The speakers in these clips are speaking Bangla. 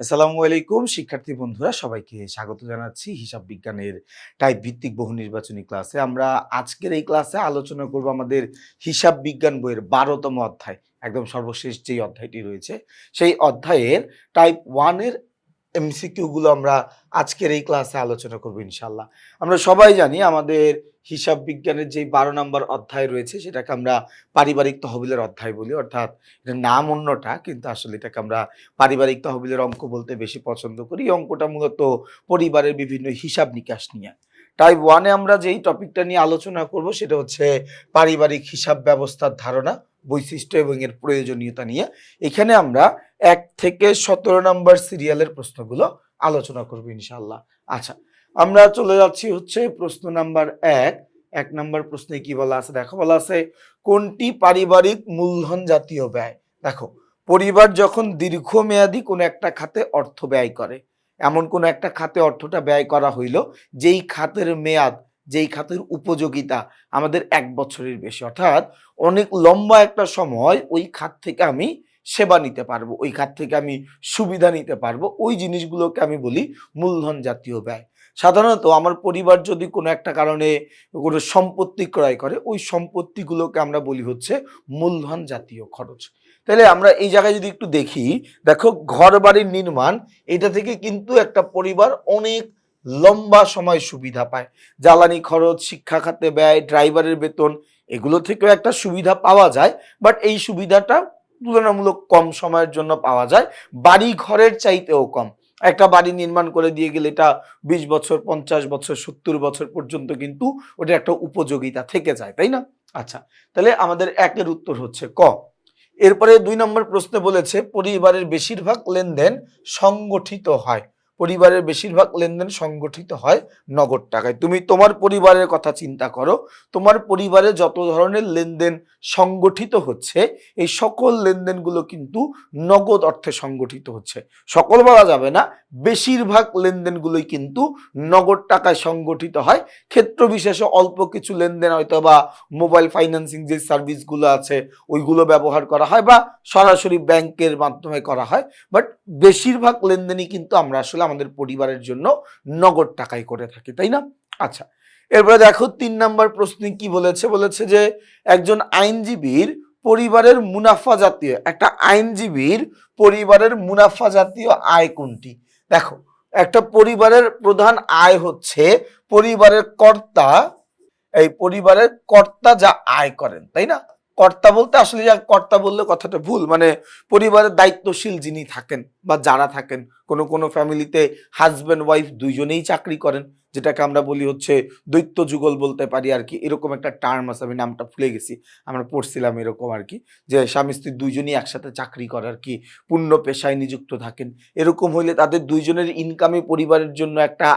আসসালামু আলাইকুম, শিক্ষার্থী বন্ধুরা, সবাইকে স্বাগত জানাচ্ছি হিসাব বিজ্ঞানের টাইপ ভিত্তিক বহু নির্বাচনী ক্লাসে। আমরা আজকের এই ক্লাসে আলোচনা করব আমাদের হিসাব বিজ্ঞান বইয়ের বারোতম অধ্যায়, একদম সর্বশেষ যেই অধ্যায়টি রয়েছে, সেই অধ্যায়ের টাইপ ওয়ানের এমসিকিউগুলো আমরা আজকের এই ক্লাসে আলোচনা করব ইনশাল্লাহ আমরা সবাই জানি আমাদের হিসাব বিজ্ঞানের যে বারো নম্বর অধ্যায় রয়েছে, সেটাকে আমরা পারিবারিক তহবিলের অধ্যায় বলি। অর্থাৎ এটার নাম অন্যটা, কিন্তু আসলে এটাকে আমরা পারিবারিক তহবিলের অঙ্ক বলতে বেশি পছন্দ করি। অঙ্কটা মূলত পরিবারের বিভিন্ন হিসাব নিকাশ নিয়ে। টাইপ ওয়ানে আমরা যেই টপিকটা নিয়ে আলোচনা করব, সেটা হচ্ছে পারিবারিক হিসাব ব্যবস্থার ধারণা, বৈশিষ্ট্য এবং এর প্রয়োজনীয়তা নিয়ে। এখানে আমরা এক থেকে সতেরো নম্বর সিরিয়ালের প্রশ্নগুলো আলোচনা করব ইনশাল্লাহ আচ্ছা আমরা চলে যাচ্ছি হচ্ছে প্রশ্ন নাম্বার এক। এক নম্বর প্রশ্নে কি বলা আছে? দেখো, বলা আছে, কোনটি পারিবারিক মূলধন জাতীয় ব্যয়? দেখো, পরিবার যখন দীর্ঘমেয়াদী কোনো একটা খাতে অর্থ ব্যয় করে, এমন কোনো একটা খাতে অর্থটা ব্যয় করা হইল, যেই খাতের মেয়াদ, যেই খাতের উপযোগিতা আমাদের এক বছরের বেশি। অর্থাৎ অনেক লম্বা একটা সময় ওই খাত থেকে আমি সেবা নিতে পারব, ওই খাত থেকে আমি সুবিধা নিতে পারব, ওই জিনিসগুলোকে আমি বলি মূলধন জাতীয় ব্যয়। সাধারণত আমার পরিবার যদি কোনো একটা কারণে কোনো সম্পত্তি ক্রয় করে, ওই সম্পত্তিগুলোকে আমরা বলি হচ্ছে মূলধন জাতীয় খরচ। তাহলে আমরা এই জায়গায় যদি একটু দেখি, দেখো ঘর বাড়ির নির্মাণ, এটা থেকে কিন্তু একটা পরিবার অনেক লম্বা সময় সুবিধা পায়। জ্বালানি খরচ, শিক্ষা খাতে ব্যয়, ড্রাইভারের বেতন, এগুলো থেকেও একটা সুবিধা পাওয়া যায় বাট এই সুবিধাটা তুলনামূলক কম সময়ের জন্য পাওয়া যায়। বাড়ি ঘরের চাইতেও কম। একটা বাড়ি নির্মাণ করে দিয়ে গেলে এটা বিশ বছর, পঞ্চাশ বছর, সত্তর বছর পর্যন্ত কিন্তু ওটা একটা উপযোগিতা থেকে যায়, তাই না? আচ্ছা তাহলে আমাদের একের উত্তর হচ্ছে ক। এরপরে দুই নম্বর প্রশ্নে বলেছে, পরিবারের বেশিরভাগ লেনদেন সংগঠিত হয়। পরিবারের বেশিরভাগ লেনদেন সংগঠিত হয় নগদ টাকায়। তুমি তোমার পরিবারের কথা চিন্তা করো। তোমার পরিবারে যত ধরনের লেনদেন সংগঠিত হচ্ছে, এই সকল লেনদেনগুলো কিন্তু নগদ অর্থে সংগঠিত হচ্ছে। সকল বলা যাবে না, বেশিরভাগ লেনদেনগুলোই কিন্তু নগদ টাকায় সংগঠিত হয়। ক্ষেত্র বিশেষে অল্প কিছু লেনদেন হয়তো বা মোবাইল ফাইন্যান্সিং যে সার্ভিসগুলো আছে, ওইগুলো ব্যবহার করা হয় বা সরাসরি ব্যাংকের মাধ্যমে করা হয়। বাট বেশিরভাগ লেনদেনই কিন্তু আমরা আসলে আমাদের পরিবারের জন্য নগদ টাকায় করে থাকি, তাই না? আচ্ছা এরপরে দেখো তিন নাম্বার প্রশ্নে কি বলেছে? বলেছে যে একজন আইনজীবীর পরিবারের মুনাফা জাতীয়, একটা আইনজীবীর পরিবারের মুনাফা জাতীয় আয় কোনটি? দেখো, একটা পরিবারের প্রধান আয় হচ্ছে পরিবারের কর্তা, এই পরিবারের কর্তা যা আয় করেন, তাই না? কর্তা বলতে আসলে যা কর্তা বললে কথাটা ভুল মানে পরিবারের দায়িত্বশীল যিনি থাকেন বা যারা থাকেন, কোনো কোনো ফ্যামিলিতে হাজব্যান্ড ওয়াইফ দুইজনেই চাকরি করেন, যেটাকে আমরা বলি হচ্ছে দৈত্য যুগল বলতে পারি আর কি। এরকম একটা টার্ম আছে, আমি নামটা ভুলে গেছি, আমরা পড়ছিলাম এরকম আর কি, যে স্বামী স্ত্রী দুইজনই একসাথে চাকরি করে আর কি, পূর্ণ পেশায় নিযুক্ত থাকেন। এরকম হইলে তাদের দুইজনের ইনকামে পরিবারের জন্য একটা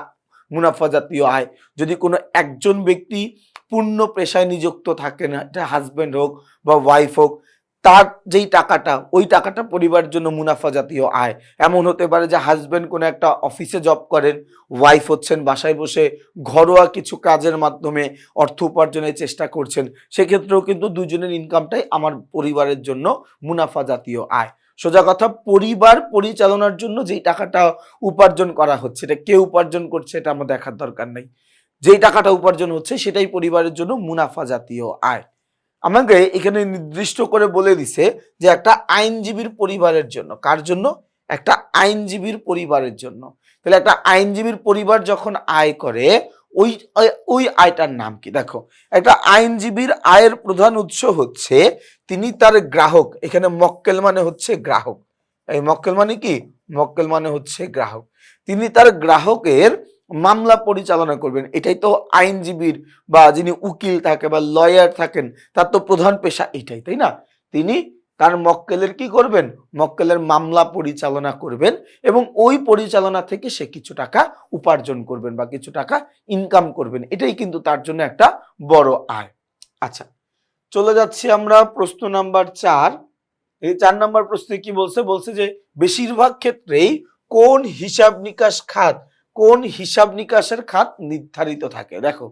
মুনাফা জাতীয় আয়। যদি কোনো একজন ব্যক্তি পূর্ণ পেশায় নিযুক্ত থাকেন এটা হাজব্যান্ড হোক বা ওয়াইফ হোক, তার যেই টাকাটা, ওই টাকাটা পরিবারের জন্য মুনাফা জাতীয় আয়। এমন হতে পারে যে হাজব্যান্ড কোনো একটা অফিসে জব করেন ওয়াইফ হচ্ছেন, বাসায় বসে ঘরোয়া কিছু কাজের মাধ্যমে অর্থ উপার্জনের চেষ্টা করছেন, সেক্ষেত্রেও কিন্তু দুজনের ইনকামটাই আমার পরিবারের জন্য মুনাফা জাতীয় আয়। সোজা কথা, পরিবার পরিচালনার জন্য যেই টাকাটা উপার্জন করা হচ্ছে, এটা কে উপার্জন করছে, এটা আমার দেখার দরকার নেই। যেই টাকাটা উপার্জন হচ্ছে সেটাই পরিবারের জন্য মুনাফা জাতীয় আয়। আমাকে এখানে নির্দিষ্ট করে বলে দিছে যে একটা আইনজীবীর পরিবারের জন্য, কার জন্য? একটা আইনজীবীর পরিবারের জন্য। তাহলে একটা আইনজীবীর পরিবার যখন আয় করে, ওই, ওই- আয়টার নাম কি? দেখো, একটা আইনজীবীর আয়ের প্রধান উৎস হচ্ছে তিনি তার গ্রাহক। এখানে মক্কেল মানে হচ্ছে গ্রাহক। এই মক্কেল মানে কি? মক্কেল মানে হচ্ছে গ্রাহক। তিনি তার গ্রাহকের মামলা পরিচালনা করবেন। এটাই তো আইনজীবীর বা যিনি উকিল থাকে বা লয়ার থাকেন, তার তো প্রধান পেশা এটাই, তাই না? তিনি তার মক্কেলের কি করবেন? মক্কেলের মামলা পরিচালনা করবেন এবং ওই পরিচালনা থেকে সে কিছু টাকা উপার্জন করবেন বা কিছু টাকা ইনকাম করবেন। এটাই কিন্তু তার জন্য একটা বড় আয়। আচ্ছা চলে যাচ্ছি আমরা প্রশ্ন নাম্বার চার। এই চার নাম্বার প্রশ্নে কি বলছে? বলছে যে, বেশিরভাগ ক্ষেত্রেই কোন হিসাব নিকাশ খাত কোন হিসাব নিকাশের খাত নির্ধারিত থাকে? দেখো,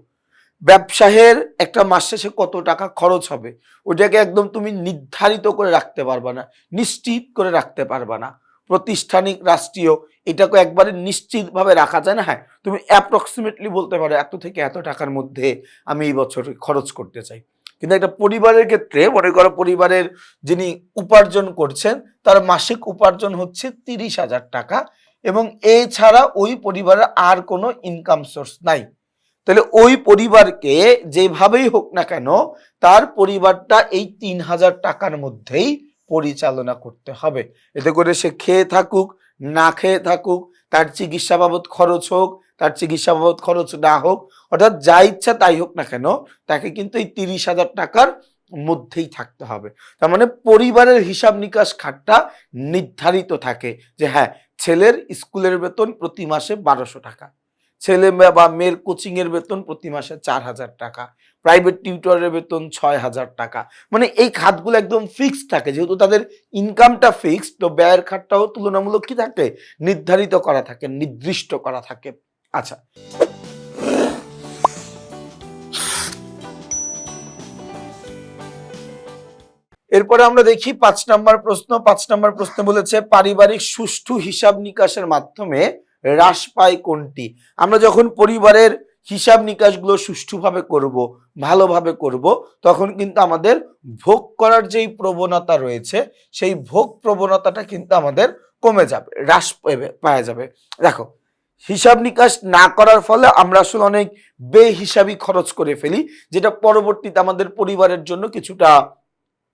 ব্যবসায়ের একটা মাস শেষে কত টাকা খরচ হবে? ওটাকে একদম তুমি নির্ধারিত করে রাখতে পারবা না, নিশ্চিত করে রাখতে পারবা না। প্রতিষ্ঠানিক, রাষ্ট্রীয়, এটাকে একবারে নিশ্চিতভাবে রাখা যায় না? হ্যাঁ তুমি অ্যাপ্রক্সিমেটলি বলতে পারো এত থেকে এত টাকার মধ্যে আমি এই বছর খরচ করতে চাই। কিন্তু একটা পরিবারের ক্ষেত্রে, মনে করো পরিবারের যিনি উপার্জন করছেন, তার মাসিক উপার্জন হচ্ছে তিরিশ হাজার টাকা। এবং এছাড়া ওই পরিবারের আর কোনো ইনকাম সোর্স নাই। তাহলে ওই পরিবারকে যেভাবেই হোক না কেন, তার পরিবারটা এই তিন হাজার টাকার মধ্যেই পরিচালনা করতে হবে। এতে করে সে খেয়ে থাকুক, না খেয়ে থাকুক, তার চিকিৎসা বাবদ খরচ হোক, তার চিকিৎসা বাবদ খরচ না হোক, অর্থাৎ যা ইচ্ছা তাই হোক না কেন, তাকে কিন্তু এই তিরিশ হাজার টাকার মধ্যেই থাকতে হবে। তার মানে পরিবারের হিসাব নিকাশ খাতটা নির্ধারিত থাকে যে হ্যাঁ ছেলের স্কুলের বেতন প্রতি মাসে বারোশো টাকা। ছেলে বা মেয়ের কোচিংয়ের বেতন প্রতি মাসে চার হাজার টাকা। প্রাইভেট টিউটরের বেতন ছয় হাজার টাকা। মানে এই খাতগুলো একদম ফিক্সড থাকে। যেহেতু তাদের ইনকামটা ফিক্সড তো ব্যয়ের খাতটাও তুলনামূলক কি থাকে? নির্ধারিত করা থাকে, নির্দিষ্ট করা থাকে। আচ্ছা। এরপরে আমরা দেখি পাঁচ নম্বর প্রশ্ন, পাঁচ নম্বর প্রশ্ন বলেছে, পারিবারিক সুষ্ঠু হিসাব নিকাশের মাধ্যমে হ্রাস পায় কোনটি? আমরা যখন পরিবারের হিসাব নিকাশগুলো সুষ্ঠুভাবে করব, ভালোভাবে করব, তখন কিন্তু আমাদের ভোগ করার যেই প্রবণতা রয়েছে, সেই ভোগ প্রবণতাটা কিন্তু আমাদের কমে যাবে, হ্রাস পাওয়া যাবে। দেখো, হিসাব নিকাশ না করার ফলে আমরা আসলে অনেক বেহিসাবি খরচ করে ফেলি, যেটা পরবর্তীতে আমাদের পরিবারের জন্য কিছুটা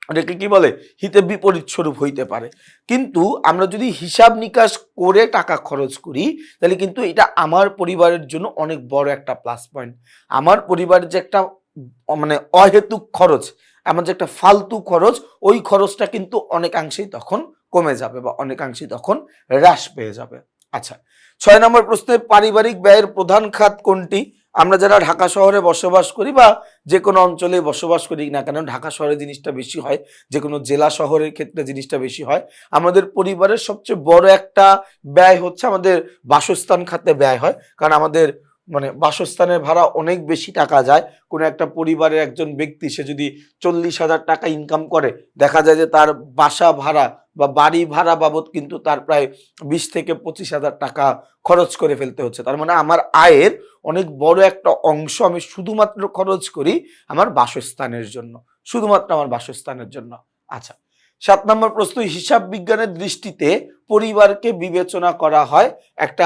এটাকে কি বলে? হিতে বিপরীত স্বরূপ হইতে পারে। কিন্তু আমরা যদি হিসাব নিকাশ করে টাকা খরচ করি, তাহলে কিন্তু এটা আমার পরিবারের জন্য অনেক বড় একটা প্লাস পয়েন্ট আমার পরিবারের যে একটা মানে অহেতুক খরচ, আমার যে একটা ফালতু খরচ, ওই খরচটা কিন্তু অনেকাংশেই তখন কমে যাবে বা অনেকাংশেই তখন হ্রাস পেয়ে যাবে। আচ্ছা ছয় নম্বর প্রশ্নে পারিবারিক ব্যয়ের প্রধান খাত কোনটি? আমরা যারা ঢাকা শহরে বসবাস করি বা যে কোনো অঞ্চলে বসবাস করি না কেন, ঢাকা শহরে জিনিসটা বেশি হয়, যে কোনো জেলা শহরের ক্ষেত্রে জিনিসটা বেশি হয়। আমাদের পরিবারের সবচেয়ে বড় একটা ব্যয় হচ্ছে আমাদের বাসস্থান খাতে ব্যয় হয়, কারণ আমাদের মানে বাসস্থানের ভাড়া অনেক বেশি টাকা যায়। কোনো একটা পরিবারের একজন ব্যক্তি, সে যদি চল্লিশ হাজার টাকা ইনকাম করে, দেখা যায় যে তার বাসা ভাড়া বা বাড়ি ভাড়া বাবদ কিন্তু তার প্রায় বিশ থেকে পঁচিশ হাজার টাকা খরচ করে ফেলতে হচ্ছে। তার মানে আমার আয়ের অনেক বড় একটা অংশ আমি শুধুমাত্র খরচ করি আমার বাসস্থানের জন্য, শুধুমাত্র আমার বাসস্থানের জন্য। আচ্ছা সাত নম্বর প্রশ্ন, হিসাব বিজ্ঞানের দৃষ্টিতে পরিবারকে বিবেচনা করা হয় একটা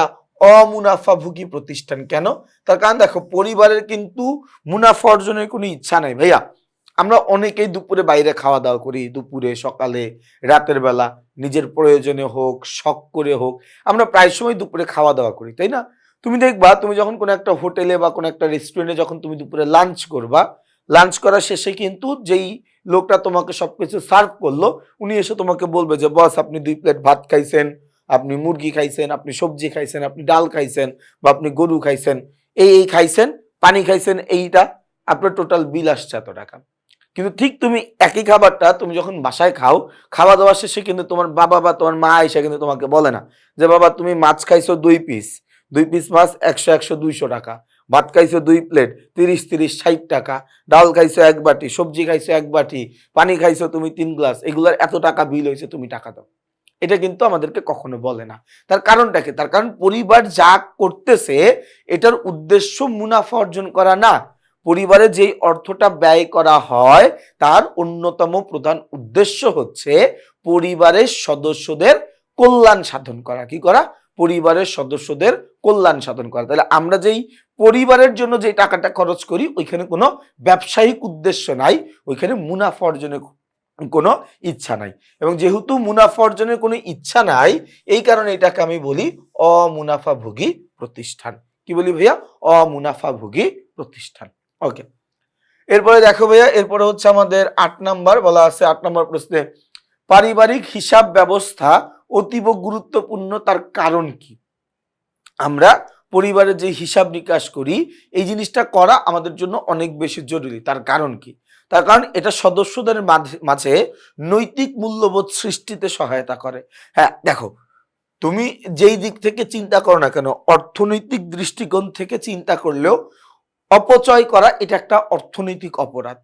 অমুনাফাভোগী প্রতিষ্ঠান। কেন? তার কারণ দেখো, পরিবারের কিন্তু মুনাফা অর্জনের কোনো ইচ্ছা নাই। ভাইয়া আমরা অনেকেই দুপুরে বাইরে খাওয়া দাওয়া করি, দুপুরে, সকালে, রাতের বেলা, নিজের প্রয়োজনে হোক, শখ করে হোক, আমরা প্রায় সময় দুপুরে খাওয়া দাওয়া করি, তাই না? তুমি দেখবা, তুমি যখন কোনো একটা হোটেলে বা কোনো একটা রেস্টুরেন্টে যখন তুমি দুপুরে লাঞ্চ করবা লাঞ্চ করার শেষে কিন্তু যেই লোকটা তোমাকে সবকিছু সার্ভ করল, উনি এসে তোমাকে বলবে যে, বস, আপনি দুই প্লেট ভাত খাইছেন, আপনি মুরগি খাইছেন, আপনি সবজি খাইছেন, আপনি ডাল খাইছেন বা আপনি গরু খাইছেন, এই এই খাইছেন, পানি খাইছেন, এইটা আপনার টোটাল বিল আসছে এত টাকা। কিন্তু ঠিক তুমি একই খাবারটা তুমি যখন বাসায় খাও খাওয়া দাওয়া শেষে কিন্তু তোমার বাবা বা তোমার মা এসে কিন্তু তোমাকে বলে না যে, বাবা, তুমি মাছ খাইছো দুই পিস। দুই পিস মাছ একশো একশো, দুইশো টাকা। ভাত খাইছো দুই প্লেট, তিরিশ তিরিশ, ষাট টাকা। ডাল খাইছো এক বাটি, সবজি খাইছো এক বাটি, পানি খাইছো তুমি তিন গ্লাস। এগুলোর এত টাকা বিল হয়েছে তুমি টাকা দাও। এটা কিন্তু আমাদেরকে কখনো বলে না। তার কারণটা কি? তার কারণ পরিবার যা করতেছে, এটার উদ্দেশ্য মুনাফা অর্জন করা না। পরিবারে যেই অর্থটা ব্যয় করা হয়, তার অন্যতম প্রধান উদ্দেশ্য হচ্ছে পরিবারের সদস্যদের কল্যাণ সাধন করা। কি করা? পরিবারের সদস্যদের কল্যাণ সাধন করা। তাহলে আমরা যেই পরিবারের জন্য যে টাকাটা খরচ করি, ওইখানে কোনো ব্যবসায়িক উদ্দেশ্য নাই, ওইখানে মুনাফা অর্জনের কোনো ইচ্ছা নাই। এবং যেহেতু মুনাফা অর্জনের কোনো ইচ্ছা নাই, এই কারণে এটাকে আমি বলি অমুনাফাভোগী প্রতিষ্ঠান। কি বলি ভাইয়া? অমুনাফাভোগী প্রতিষ্ঠান। ওকে এরপরে দেখো ভাইয়া, এরপরে হচ্ছে আমাদের আট নাম্বার বলা আছে, আট নাম্বার প্রশ্নে, পারিবারিক হিসাব ব্যবস্থা অতীব গুরুত্বপূর্ণ, তার কারণ কি? আমরা পরিবারে যে হিসাব নিকাশ করি, এই জিনিসটা করা আমাদের জন্য অনেক বেশি জরুরি, তার কারণ কি? তার কারণ এটা সদস্যদের মাঝে- নৈতিক মূল্যবোধ সৃষ্টিতে সহায়তা করে। হ্যাঁ দেখো, তুমি যেই দিক থেকে চিন্তা করো না কেন, অর্থনৈতিক দৃষ্টিকোণ থেকে চিন্তা করলেও অপচয় করা এটা একটা অর্থনৈতিক অপরাধ।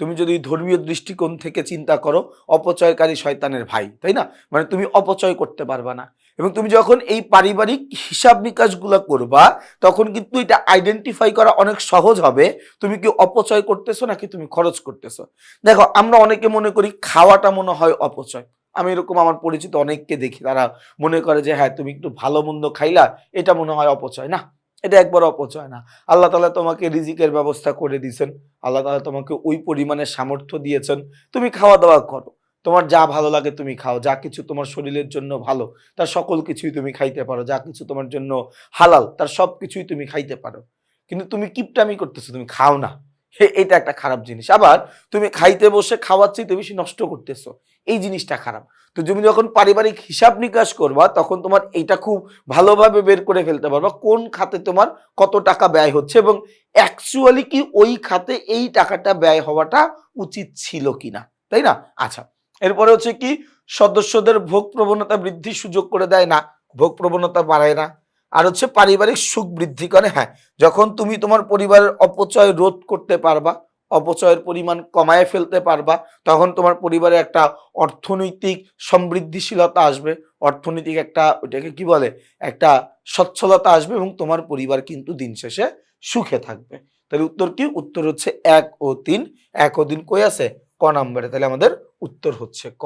তুমি যদি ধর্মীয় দৃষ্টিকোণ থেকে চিন্তা করো, অপচয়কারী শয়তানের ভাই, তাই না? মানে তুমি অপচয় করতে পারবা না। এবং তুমি যখন এই পারিবারিক হিসাব নিকাশগুলো করবা, তখন কিন্তু এটা আইডেন্টিফাই করা অনেক সহজ হবে। তুমি কি অপচয় করতেছো নাকি তুমি খরচ করতেছো? দেখো, আমরা অনেকে মনে করি খাওয়াটা মনে হয় অপচয়। আমি এরকম আমার পরিচিত অনেককে দেখি, তারা মনে করে যে হ্যাঁ তুমি একটু ভালো মন্দ খাইলা, এটা মনে হয় অপচয়। না। এটা একবার অপচয় না। আল্লাহ তালা তোমাকে রিজিকের ব্যবস্থা করে দিয়েছেন। আল্লাহ তালা তোমাকে ওই পরিমাণে সামর্থ্য দিয়েছেন। তুমি খাওয়া দাওয়া করো। তোমার যা ভালো লাগে তুমি খাও। যা কিছু তোমার শরীরের জন্য ভালো, তার সকল কিছুই তুমি খাইতে পারো। যা কিছু তোমার জন্য হালাল, তার সব কিছুই তুমি খাইতে পারো। কিন্তু তুমি কিপটামি করতেছো, তুমি খাও না। এটা একটা খারাপ জিনিস। আবার তুমি খাইতে বসে খাওয়ার চেয়ে বেশি নষ্ট করতেছো। এই জিনিসটা খারাপ। তো তুমি যখন পারিবারিক হিসাব নিকাশ করবা, তখন তোমার এইটা খুব ভালোভাবে বের করে ফেলতে পারবা কোন খাতে তোমার কত টাকা ব্যয় হচ্ছে এবং অ্যাকচুয়ালি কি ওই খাতে এই টাকাটা ব্যয় হওয়াটা উচিত ছিল কিনা, তাই না? আচ্ছা এরপরে হচ্ছে কি, সদস্যদের ভোগ প্রবণতা বৃদ্ধির সুযোগ করে দেয় না, ভোগ প্রবণতা বাড়ায় না। আর হচ্ছে পারিবারিক সুখ বৃদ্ধি করে হ্যাঁ যখন তুমি তোমার পরিবারের অপচয় রোধ করতে পারবা অপচয়ের পরিমাণ কমায় ফেলতে পারবা, তখন তোমার পরিবারে একটা অর্থনৈতিক সমৃদ্ধিশীলতা আসবে। অর্থনৈতিক একটা ওইটাকে কি বলে? একটা সচ্ছলতা আসবে এবং তোমার পরিবার কিন্তু দিন শেষে সুখে থাকবে। তাহলে উত্তর কি? উত্তর হচ্ছে এক ও তিন। এক ও দিন কই আছে? ক নাম্বারে। তাহলে আমাদের উত্তর হচ্ছে ক।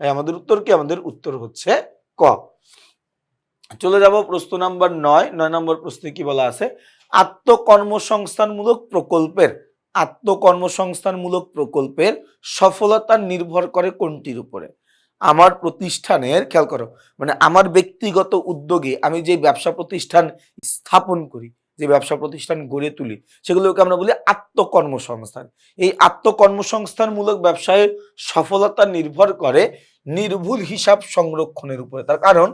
আমাদের উত্তর কি? আমাদের উত্তর হচ্ছে ক। চলে যাব প্রশ্ন নাম্বার নয়। নয় নম্বর প্রশ্নে কি বলা আছে? আত্মকর্মসংস্থানমূলক প্রকল্পের আত্মকর্মসংস্থানমূলক প্রকল্পের সফলতা নির্ভর করে কোনটির উপরে? আমার প্রতিষ্ঠানের, খেয়াল করো মানে আমার ব্যক্তিগত উদ্যোগে আমি যে ব্যবসা প্রতিষ্ঠান স্থাপন করি, যে ব্যবসা প্রতিষ্ঠান গড়ে তুলি, সেগুলোকে আমরা বলি আত্মকর্মসংস্থান। এই আত্মকর্মসংস্থানমূলক ব্যবসায়ের সফলতা নির্ভর করে নির্ভুল হিসাব সংরক্ষণের উপরে। তার কারণ,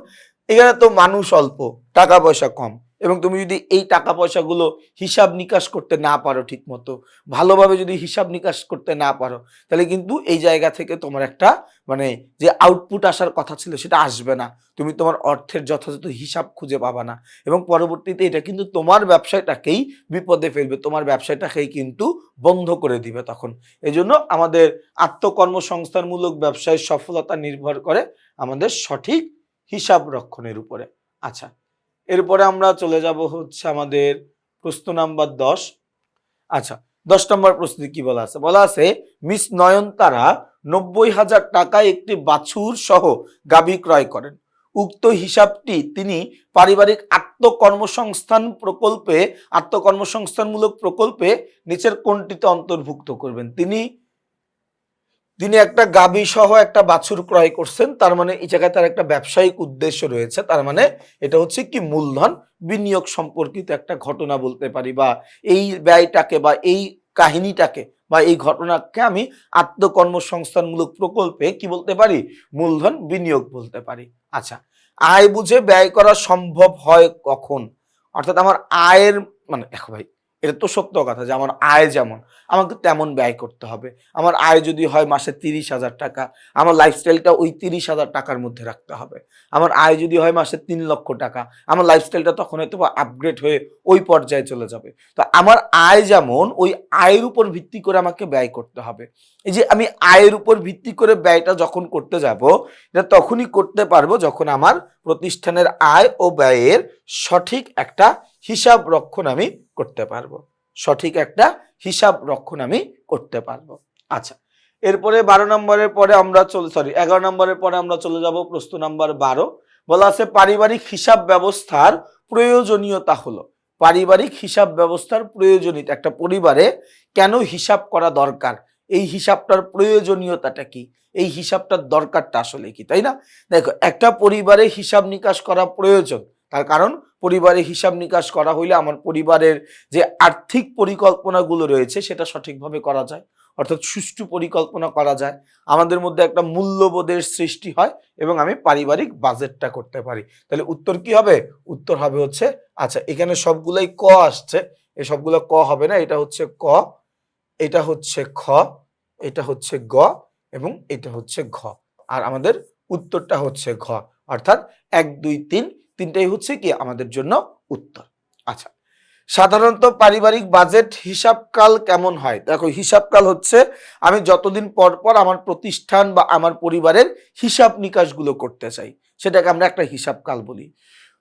এখানে তো মানুষ অল্প, টাকা পয়সা কম। এবং তুমি যদি এই টাকা পয়সাগুলো হিসাব নিকাশ করতে না পারো ঠিক মতো ভালোভাবে যদি হিসাব নিকাশ করতে না পারো, তাহলে কিন্তু এই জায়গা থেকে তোমার একটা মানে যে আউটপুট আসার কথা ছিল সেটা আসবে না। তুমি তোমার অর্থের যথাযথ হিসাব খুঁজে পাবা না এবং পরবর্তীতে এটা কিন্তু তোমার ব্যবসাটাকেই বিপদে ফেলবে, তোমার ব্যবসাটাকেই কিন্তু বন্ধ করে দিবে তখন। এই জন্য আমাদের আত্মকর্মসংস্থানমূলক ব্যবসায় সফলতা নির্ভর করে আমাদের সঠিক হিসাব রক্ষণের উপরে। আচ্ছা এরপরে আমরা চলে যাব হচ্ছে আমাদের প্রশ্ন নাম্বার দশ। আচ্ছা দশ নম্বর প্রশ্নে কি বলা আছে? বলা আছে, মিস নয়নতারা নব্বই হাজার টাকায় একটি বাছুর সহ গাভী ক্রয় করেন। উক্ত হিসাবটি তিনি পারিবারিক আত্মকর্মসংস্থান প্রকল্পে, আত্মকর্মসংস্থানমূলক প্রকল্পে নিচের কোনটিতে অন্তর্ভুক্ত করবেন? তিনি তিনি একটা গাভী সহ একটা বাছুর ক্রয় করছেন, তার মানে এই জায়গায় তার একটা ব্যবসায়িক উদ্দেশ্য রয়েছে, তার মানে এটা হচ্ছে কি মূলধন বিনিয়োগ সম্পর্কিত একটা ঘটনা বলতে পারি, বা এই ব্যয়টাকে বা এই কাহিনীটাকে বা এই ঘটনাকে আমি আত্মকর্মসংস্থানমূলক প্রকল্পে কি বলতে পারি? মূলধন বিনিয়োগ বলতে পারি। আচ্ছা আয় বুঝে ব্যয় করা সম্ভব হয় কখন? অর্থাৎ আমার আয়ের মানে দেখো ভাই এটা তো সত্য কথা যে আমার আয় যেমন, আমাকে তেমন ব্যয় করতে হবে। আমার আয় যদি হয় মাসে তিরিশ হাজার টাকা, আমার লাইফস্টাইলটা ওই তিরিশ হাজার টাকার মধ্যে রাখতে হবে। আমার আয় যদি হয় মাসে তিন লক্ষ টাকা, আমার লাইফস্টাইলটা তখন হয়তো আপগ্রেড হয়ে ওই পর্যায়ে চলে যাবে। তো আমার আয় যেমন, ওই আয়ের উপর ভিত্তি করে আমাকে ব্যয় করতে হবে। এই যে আমি আয়ের উপর ভিত্তি করে ব্যয়টা যখন করতে যাব, এটা তখনই করতে পারব যখন আমার প্রতিষ্ঠানের আয় ও ব্যয়ের সঠিক একটা হিসাব রক্ষণ আমি করতে পারব। সঠিক একটা হিসাব রক্ষণ আমি করতে পারব। আচ্ছা এরপরে বারো নম্বরের পরে আমরা চলে সরি এগারো নম্বরের পরে আমরা চলে যাব প্রশ্ন নাম্বার বারো। বলা আছে পারিবারিক হিসাব ব্যবস্থার প্রয়োজনীয়তা হলো। পারিবারিক হিসাব ব্যবস্থার প্রয়োজনীয়তা, একটা পরিবারে কেন হিসাব করা দরকার? এই হিসাবটার প্রয়োজনীয়তাটা কি? এই হিসাবটার দরকারটা আসলে কি, তাই না? দেখো, একটা পরিবারে হিসাব নিকাশ করা প্রয়োজন। তার কারণ পরিবারে হিসাব নিকাশ করা হইলে আমার পরিবারের যে আর্থিক পরিকল্পনাগুলো রয়েছে সেটা সঠিকভাবে করা যায়, অর্থাৎ সুষ্ঠু পরিকল্পনা করা যায়। আমাদের মধ্যে একটা মূল্যবোধের সৃষ্টি হয় এবং আমি পারিবারিক বাজেটটা করতে পারি। তাহলে উত্তর কি হবে? উত্তর হবে হচ্ছে আচ্ছা এখানে সবগুলাই ক আসছে, এই সবগুলো ক হবে না, এটা হচ্ছে ক, এটা হচ্ছে খ, এটা হচ্ছে গ এবং এটা হচ্ছে ঘ। আর আমাদের উত্তরটা হচ্ছে ঘ, অর্থাৎ এক, দুই, তিন তিনটাই হচ্ছে কি আমাদের জন্য উত্তর। আচ্ছা সাধারণত পারিবারিক বাজেট হিসাবকাল কেমন হয়? দেখো, হিসাবকাল হচ্ছে আমি যতদিন পর পর আমার প্রতিষ্ঠান বা আমার পরিবারের হিসাব নিকাশগুলো করতে চাই, সেটাকে আমরা একটা হিসাবকাল বলি।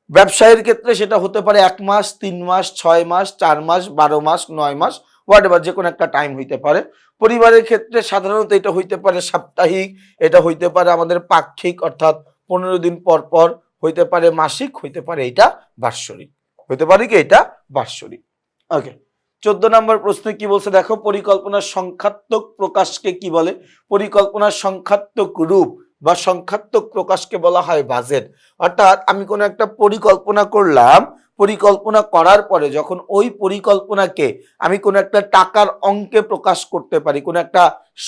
ব্যবসায়ের ক্ষেত্রে সেটা হতে পারে এক মাস, তিন মাস, ছয় মাস, চার মাস, বারো মাস, নয় মাস হোয়াট এভার যে কোনো একটা টাইম হইতে পারে। পরিবারের ক্ষেত্রে সাধারণত এটা হইতে পারে সাপ্তাহিক, এটা হইতে পারে আমাদের পাক্ষিক, অর্থাৎ পনেরো দিন পর পর হইতে পারে মাসিক, হইতে পারে এটা বাৎসরিক। হইতে পারে কি এটা বাৎসরিক। ওকে চোদ্দ নম্বর প্রশ্ন কি বলছে? দেখো, পরিকল্পনার সংখ্যাত্মক প্রকাশকে কি বলে? পরিকল্পনার সংখ্যাত্মক রূপ বা সংখ্যাত্মক প্রকাশকে বলা হয় বাজেট। অর্থাৎ আমি কোনো একটা পরিকল্পনা করলাম, পরিকল্পনা করার পরে যখন ওই পরিকল্পনাকে আমি কোনো একটা টাকার অঙ্কে প্রকাশ করতে পারি, কোনো একটা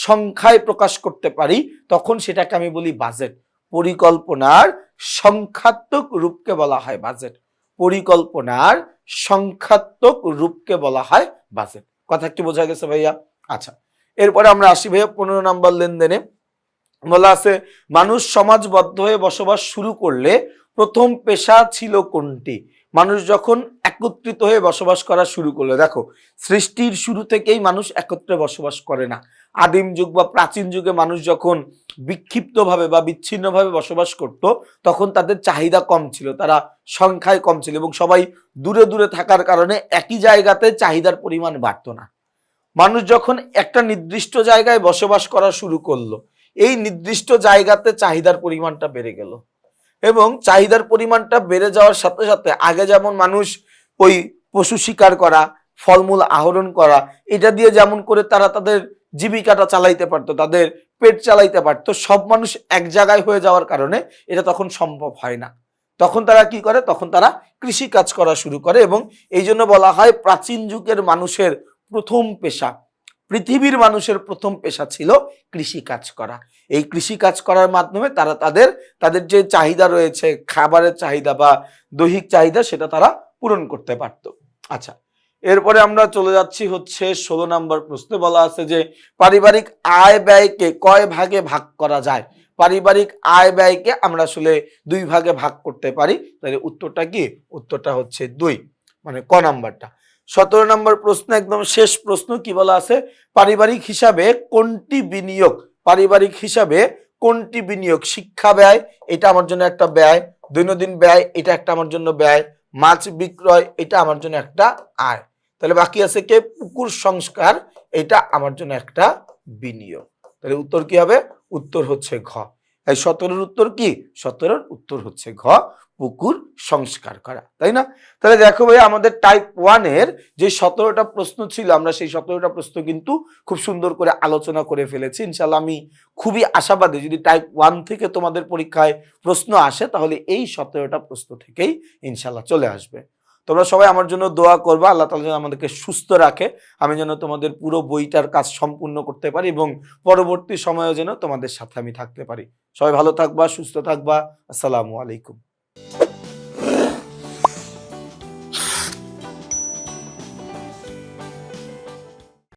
সংখ্যায় প্রকাশ করতে পারি, তখন সেটাকে আমি বলি বাজেট। পরিকল্পনার সংখ্যাত্মক রূপকে বলা হয় বাজেট পরিকল্পনার সংখ্যাত্মক রূপকে বলা হয় বাজেট কথা কি বোঝা গেছে ভাইয়া? আচ্ছা এরপরে আমরা আসি ভাইয়া পনেরো নম্বর লেনদেনে। বলা আছে, মানুষ সমাজবদ্ধ হয়ে বসবাস শুরু করলে প্রথম পেশা ছিল কোনটি? মানুষ যখন একত্রিত হয়ে বসবাস করা শুরু করল, দেখো, সৃষ্টির শুরু থেকেই মানুষ একত্রে বসবাস করে না। আদিম যুগ বা প্রাচীন যুগে মানুষ যখন বিক্ষিপ্তভাবে বা বিচ্ছিন্নভাবে বসবাস করত, তখন তাদের চাহিদা কম ছিল, তারা সংখ্যায় কম ছিল এবং সবাই দূরে দূরে থাকার কারণে একই জায়গাতে চাহিদার পরিমাণ বাড়তো না। মানুষ যখন একটা নির্দিষ্ট জায়গায় বসবাস করা শুরু করল, এই নির্দিষ্ট জায়গাতে চাহিদার পরিমাণটা বেড়ে গেল এবং চাহিদার পরিমাণটা বেড়ে যাওয়ার সাথে সাথে আগে যেমন মানুষ ওই পশু শিকার করা, ফলমূল আহরণ করা, এটা দিয়ে যেমন করে তারা তাদের জীবিকাটা চালাইতে পারতো, তাদের পেট চালাইতে পারতো, সব মানুষ এক জায়গায় হয়ে যাওয়ার কারণে এটা তখন সম্ভব হয় না। তখন তারা কি করে? তখন তারা কৃষি কাজ করা শুরু করে এবং এই জন্য বলা হয় প্রাচীন যুগের মানুষের প্রথম পেশা, পৃথিবীর মানুষের প্রথম পেশা ছিল কৃষি কাজ করা। এই কৃষি কাজ করার মাধ্যমে তারা তাদের তাদের যে চাহিদা রয়েছে, খাবারের চাহিদা বা দৈহিক চাহিদা, সেটা তারা পূরণ করতে পারত। আচ্ছা এরপরে আমরা চলে যাচ্ছি হচ্ছে ষোলো নম্বর প্রশ্নে। বলা আছে যে, পারিবারিক আয় ব্যয়কে কয় ভাগে ভাগ করা যায়? পারিবারিক আয় ব্যয়কে আমরা আসলে দুই ভাগে ভাগ করতে পারি। তাহলে উত্তরটা কি? উত্তরটা হচ্ছে দুই মানে ক নাম্বারটা। সতেরো নম্বর প্রশ্ন, একদম শেষ প্রশ্ন কি বলা আছে? পারিবারিক হিসাবে কোনটি বিনিয়োগ? পারিবারিক হিসাবে কোনটি বিনিয়োগ? শিক্ষা ব্যয়, এটা আমার জন্য একটা ব্যয়। দৈনন্দিন ব্যয়, এটা একটা আমার জন্য ব্যয়। মাছ বিক্রয়, এটা আমার জন্য একটা আয়। তাহলে বাকি আছে কে? পুকুর সংস্কার, এটা আমার জন্য একটা বিনিয়োগ। তাহলে উত্তর কি হবে? উত্তর হচ্ছে ঘ। এই সতেরোর উত্তর কি? সতেরোর উত্তর হচ্ছে ঘ। পুকুর সংস্কার করা, তাই না? তাহলে দেখো ভাই, আমাদের টাইপ ওয়ানের যে সতেরোটা প্রশ্ন ছিল, আমরা সেই সতেরোটা প্রশ্ন কিন্তু খুব সুন্দর করে আলোচনা করে ফেলেছি। ইনশাল্লাহ আমি খুবই আশাবাদী, যদি টাইপ ওয়ান থেকে তোমাদের পরীক্ষায় প্রশ্ন আসে, তাহলে এই সতেরোটা প্রশ্ন থেকেই ইনশাল্লাহ চলে আসবে। তোমরা সবাই আমার জন্য দোয়া করবে, আল্লাহ তালা যেন আমাদেরকে সুস্থ রাখে, আমি যেন তোমাদের পুরো বইটার কাজ সম্পূর্ণ করতে পারি এবং পরবর্তী সময়েও যেন তোমাদের সাথে আমি থাকতে পারি। সবাই ভালো থাকবা, সুস্থ থাকবা, আসসালামু আলাইকুম।